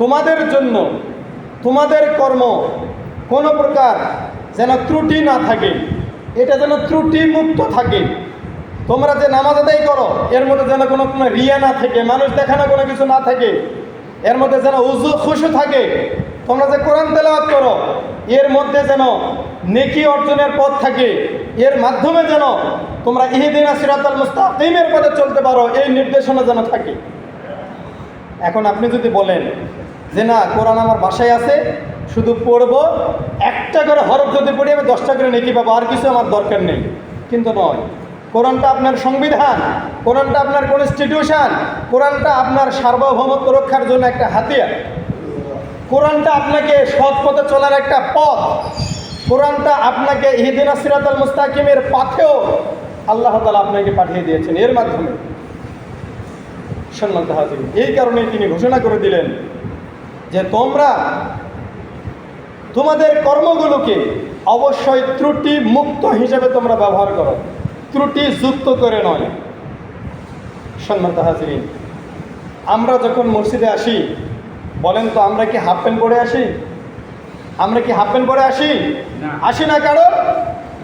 তোমাদের জন্য, তোমাদের কর্ম কোনো প্রকার যেন ত্রুটি না থাকে, এটা যেন ত্রুটি মুক্ত থাকে। তোমরা যে নামাজ আদায় করো, এর মধ্যে যেন কোনো কোনো রিয়া না থাকে, মানুষ দেখানো কোনো কিছু না থাকে, এর মধ্যে যেন উজু খুশু থাকে। তোমরা যে কোরআন তেলাওয়াত করো, এর মধ্যে যেন নেকি অর্জনের পথ থাকে, এর মাধ্যমে যেন তোমরা ইহিদিন সিরাতাল মুস্তাকিমের পথে চলতে পারো, এই নির্দেশনা যেন থাকে। এখন আপনি যদি বলেন যে না, কোরআন আমার বাসায় আছে, শুধু পড়ব, একটা করে হরফ যদি পড়ি, আমি দশটা করে নেকি পাবো, আর কিছু আমার দরকার নেই। কিন্তু নয়, কোরআনটা আপনার সংবিধান, কোরআনটা আপনার কনস্টিটিউশন কোরআনটা আপনার সার্বভৌমত্ব রক্ষার জন্য একটা হাতিয়ার। কোরআনটা আপনাকে সৎ পথে চলার একটা পথ। কোরআনটা আপনাকে ইহিদিন সিরাতাল মুস্তাকিমের পথেও আল্লাহ তালা আপনাকে পাঠিয়ে দিয়েছেন, এর মাধ্যমে। সম্মানিত হাজির এই কারণে তিনি ঘোষণা করে দিলেন যে তোমরা তোমাদের কর্মগুলোকে অবশ্যই ত্রুটি মুক্ত হিসেবে তোমরা ব্যবহার করো। ত্রুটি যুক্ত করে নয়। সম্মানিত হাজিরিন আমরা যখন মসজিদে আসি বলেন তো আমরা কি হাফ প্যান্ট পরে আসি? আমরা কি হাফ প্যান্ট পরে আসি? আসি না কারণ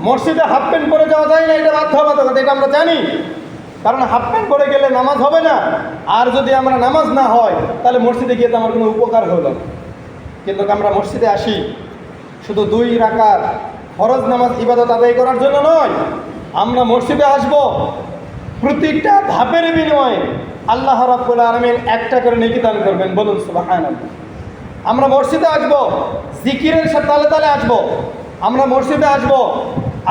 মসজিদে হাফ প্যান্ট পরে যাওয়া যায় না এটা বাধ্যবাধকতা এটা আমরা জানি। কারণ হাফ প্যান্ট পরে গেলে নামাজ হবে না। আর যদি আমরা নামাজ না হয়, তাহলে মসজিদে গিয়ে তো আমার কোনো উপকার হলো না। কিন্তু আমরা মসজিদে আসি, শুধু দুই রাকাত ফরজ নামাজ ইবাদত আদায় করার জন্য নয়, আমরা মসজিদে আসব। প্রতিটা ধাপের বিনিময়ে আল্লাহ রাব্বুল আলমিন একটা করে নেকি দান করবেন, বলুন সুবহানাল্লাহ। আমরা মসজিদে আসব, জিকিরের সাথে তালে তালে আসব। আমরা মসজিদে আসব,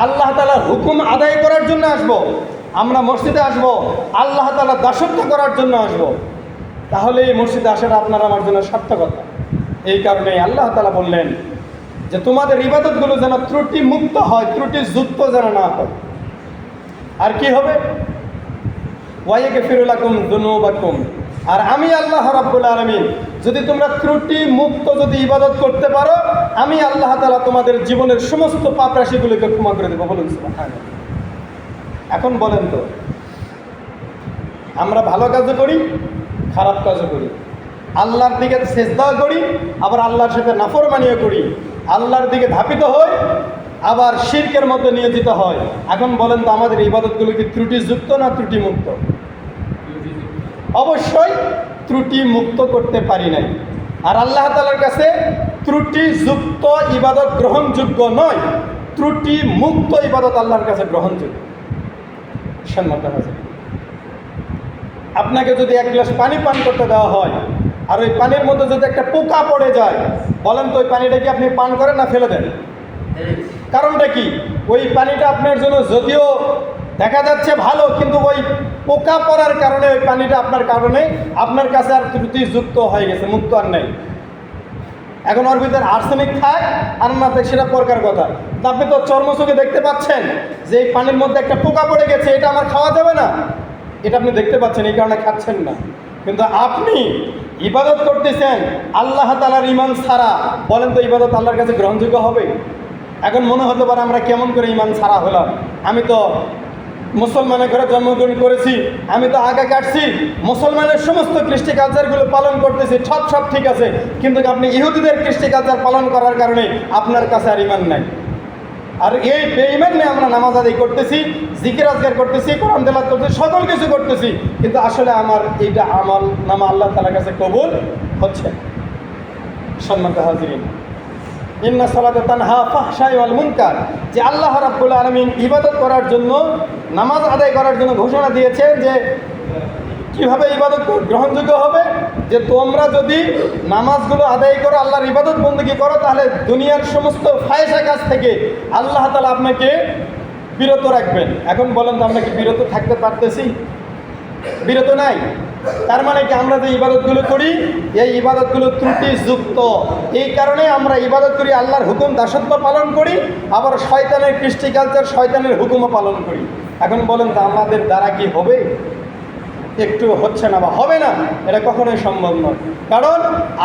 আল্লাহ তালার হুকুম আদায় করার জন্য আসব। আমরা মসজিদে আসব, আল্লাহ তালা দাসত্ব করার জন্য আসব। তাহলে এই মসজিদে আসাটা আপনার আমার জন্য সার্থকতা। এই কারণে আল্লাহ তালা বললেন যে, তোমাদের ইবাদতগুলো যেন ত্রুটি মুক্ত হয় ত্রুটি যুক্ত যেন না হয়। আর কি হবে? ওয়াইকে ফিরুলাকুম দুনুবাকুম আর আমি আল্লাহ রাব্বুল আলামিন, যদি তোমরা ত্রুটি মুক্ত যদি ইবাদত করতে পারো, আমি আল্লাহ তালা তোমাদের জীবনের সমস্ত পাপ রাশিগুলোকে ক্ষমা করে দেবো। বলুন সুবহানাল্লাহ। এখন বলেন তো, আমরা ভালো কাজও করি, খারাপ কাজও করি। আল্লাহর দিকে সেজদাও করি, আবার আল্লাহর সাথে নাফরমানিও করি। আল্লাহর দিকে ধাপিত হই, আবার শিরকের মধ্যে নিয়োজিত হয় এখন বলেন তো, আমাদের ইবাদতগুলো কি ত্রুটিযুক্ত না ত্রুটিমুক্ত? অবশ্যই ত্রুটি মুক্ত করতে পারি নাই। আর আল্লাহ তালার কাছে ত্রুটিযুক্ত ইবাদত গ্রহণযোগ্য নয়। ত্রুটি মুক্ত ইবাদত আল্লাহর কাছে গ্রহণযোগ্য। সম্মত হাজির আপনাকে যদি এক গ্লাস পানি পান করতে দেওয়া হয়, আর ওই পানির মধ্যে যদি একটা পোকা পড়ে যায়, বলেন তো ওই পানিটা কি আপনি পান করেন না ফেলে দেন? কারণটা কি? ওই পানিটা আপনার জন্য যদিও দেখা যাচ্ছে ভালো, কিন্তু ওই পোকা পড়ার কারণে ওই পানিটা আপনার কারণে আপনার কাছে আর ত্রুটিযুক্ত হয়ে গেছে, মুক্ত আর নেই। এখন ওর ভিতরে আর্সেনিক থাক আর না থাক সেটা পরকার কথা। আপনি তো চর্মচোখে দেখতে পাচ্ছেন যে এই পানির মধ্যে একটা পোকা পড়ে গেছে, এটা আমার খাওয়া যাবে না। এটা আপনি দেখতে পাচ্ছেন, এই কারণে খাচ্ছেন না। কিন্তু আপনি ইবাদত করতেছেন, আল্লাহ তালার ইমান ছাড়া। বলেন তো, ইবাদত আল্লাহর কাছে গ্রহণযোগ্য হবে? এখন মনে হতে পারে আমরা কেমন করে ইমান ছাড়া হলাম। আমি তো মুসলমানের ঘরে জন্মগ্রহণ করেছি, আমি তো আগা কাটছি। মুসলমানের সমস্ত কৃষ্টি কালচারগুলো পালন করতেছি, সব সব ঠিক আছে। কিন্তু আপনি ইহুদিদের কৃষ্টি কালচার পালন করার কারণে আপনার কাছে আর ইমান নাই। আর এই বেইমান নিয়ে আমরা নামাজ আদায় করতেছি, জিকির আজগার করতেছি, কোরআন তেলাত করতেছি, সকল কিছু করতেছি। কিন্তু আসলে আমার এইটা আমল নামা আল্লাহ তালার কাছে কবুল হচ্ছে। সম্মানিত হাজিরিন ইন্না সালাতে তানহা ফাহশাই ওয়াল মুনকার। যে আল্লাহ রাব্বুল আলামিন ইবাদত করার জন্য, নামাজ আদায় করার জন্য ঘোষণা দিয়েছেন যে, কীভাবে ইবাদত গ্রহণযোগ্য হবে? যে তোমরা যদি নামাজগুলো আদায় করো আল্লাহর ইবাদত বন্দী করো, তাহলে দুনিয়ার সমস্ত ফায়সা কাজ থেকে আল্লাহ তালা আপনাকে বিরত রাখবেন। এখন বলেন তো আমরা কি বিরত থাকতে পারতেছি? বিরত নাই। তার মানে কি আমরা যে ইবাদতগুলো করি, এই ইবাদতগুলো ত্রুটিযুক্ত। এই কারণে আমরা ইবাদত করি, আল্লাহর হুকুম দাসত্ব পালন করি, আবার শয়তানের কৃষ্টি কালচার শয়তানের হুকুমও পালন করি। এখন বলেন তো, আমাদের দ্বারা কি হবে? একটু হচ্ছে না বা হবে না, এটা কখনোই সম্ভব নয়। কারণ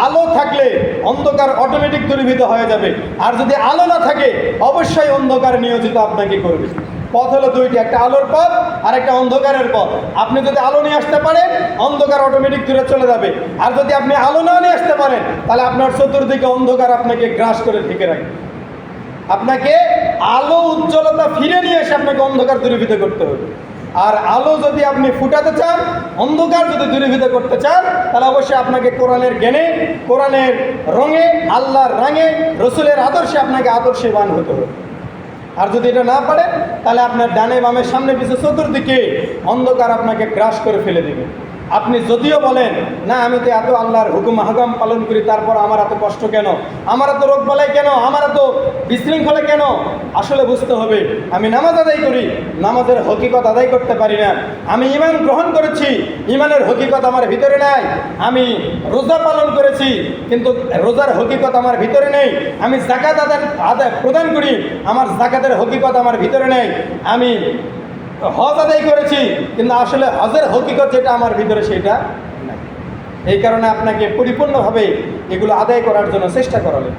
আলো থাকলে অন্ধকার অটোমেটিক দূরীভূত হয়ে যাবে। আর যদি আলো না থাকে, অবশ্যই অন্ধকার নিয়োজিত আপনাকে করবে পথ হলো দুইটি, একটা আলোর পথ আর একটা অন্ধকারের পথ। আপনি যদি আলো নিয়ে আসতে পারেন, অন্ধকার অটোমেটিক দূরে চলে যাবে। আর যদি আপনি আলো না নিয়ে আসতে পারেন, তাহলে আপনার চতুর্দিকে অন্ধকার আপনাকে গ্রাস করে ঢেকে রাখবে। আপনাকে আলো উজ্জ্বলতা ফিরে নিয়ে এসে আপনাকে অন্ধকার দূরীভূত করতে হবে। আর আলো যদি আপনি ফুটাতে চান, অন্ধকার যদি দূরীভূত করতে চান, তাহলে অবশ্যই আপনাকে কোরআনের জ্ঞানে, কোরআনের রঙে, আল্লাহর রঙে, রসুলের আদর্শে আপনাকে আদর্শবান হতে হবে। আর যদি এটা না পারে তাহলে আপনার ডানে বামে সামনে পিছিয়ে চতুর্দিকে অন্ধকার আপনাকে গ্রাস করে ফেলে দেবে। আপনি যদিও বলেন, না, আমি তো এত আল্লাহর হুকুম হাকাম পালন করি, তারপর আমার এত কষ্ট কেন? আমার এত রোগ বালাই কেন? আমার এত বিশৃঙ্খলা কেন? আসলে বুঝতে হবে, আমি নামাজ আদায় করি, নামাজের হকিকত আদায় করতে পারি না। আমি ইমান গ্রহণ করেছি ইমানের হকিকত আমার ভিতরে নাই। আমি রোজা পালন করেছি, কিন্তু রোজার হকিকত আমার ভিতরে নেই। আমি জাকাত আদায় আদায় প্রদান করি, আমার জাকাতের হকিকত আমার ভিতরে নেই। আমি হজ আদায় করেছি, কিন্তু আসলে হজের হকিকত যেটা আমার ভিতরে সেটা নাই। এই কারণে আপনাকে পরিপূর্ণভাবে এগুলো আদায় করার জন্য চেষ্টা করালেন